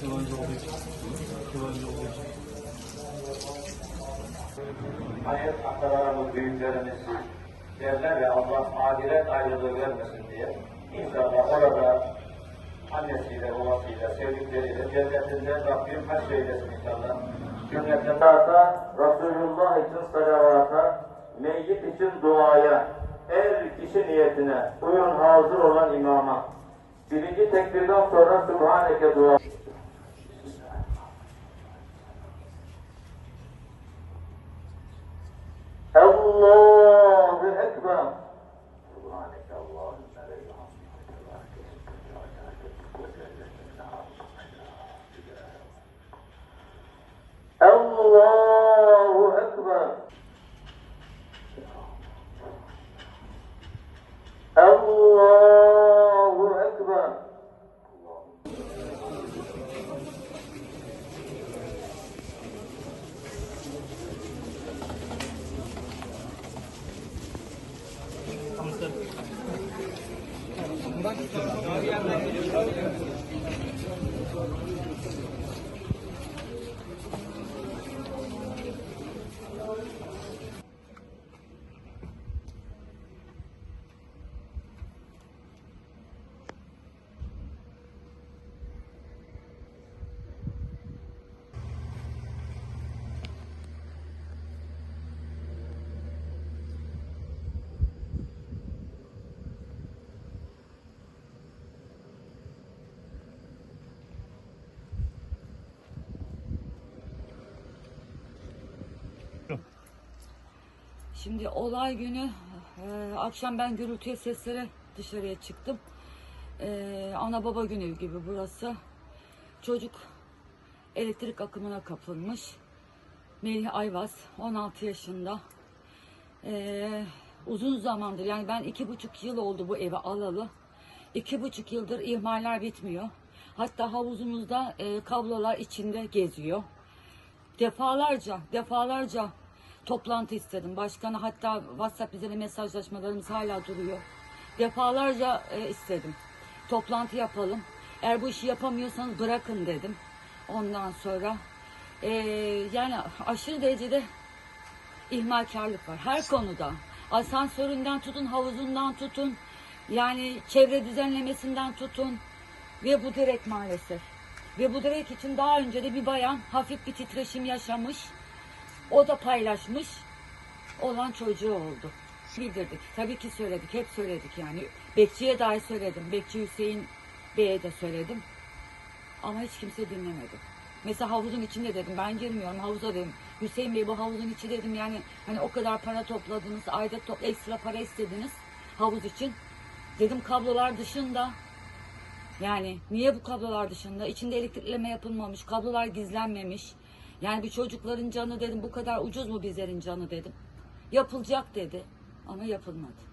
güvenli olduğu için. Olduğu için. Hayat atalarımız, büyüklerimiz derler ya Allah ahiret ayrılığı vermesin diye. İnşallah orada annesiyle, babasıyla, sevdikleriyle cennetinde Rabbim haşr eylesin inşallah. Cümleten salata, Resulullah için salavata, meyyit için duaya, her kişi niyetine, uyun hazır olan imama. Birinci tekbirden sonra Sübhaneke dua. الله أكبر Thank you. Şimdi olay günü e, akşam ben gürültüye seslere dışarıya çıktım. E, ana baba günü gibi burası. Çocuk elektrik akımına kapılmış. Melih Ayvaz 16 yaşında. E, uzun zamandır yani ben iki buçuk yıl oldu bu evi alalı. İki buçuk yıldır ihmaller bitmiyor. Hatta havuzumuzda e, kablolar içinde geziyor defalarca defalarca toplantı istedim. Başkanı hatta WhatsApp üzerine mesajlaşmalarımız hala duruyor. Defalarca e, istedim. Toplantı yapalım. Eğer bu işi yapamıyorsanız bırakın dedim. Ondan sonra e, yani aşırı derecede ihmalkarlık var. Her konuda. Asansöründen tutun, havuzundan tutun. Yani çevre düzenlemesinden tutun. Ve bu direkt maalesef. Ve bu direkt için daha önce de bir bayan hafif bir titreşim yaşamış. O da paylaşmış. Olan çocuğu oldu. Bildirdik. Tabii ki söyledik. Hep söyledik yani. Bekçiye dahi söyledim. Bekçi Hüseyin Bey'e de söyledim. Ama hiç kimse dinlemedi. Mesela havuzun içinde dedim ben girmiyorum havuza dedim. Hüseyin Bey bu havuzun içi dedim yani hani o kadar para topladınız ayda top, ekstra para istediniz havuz için. Dedim kablolar dışında yani niye bu kablolar dışında? İçinde elektrikleme yapılmamış, kablolar gizlenmemiş. Yani bir çocukların canı dedim bu kadar ucuz mu bizlerin canı dedim. Yapılacak dedi ama yapılmadı.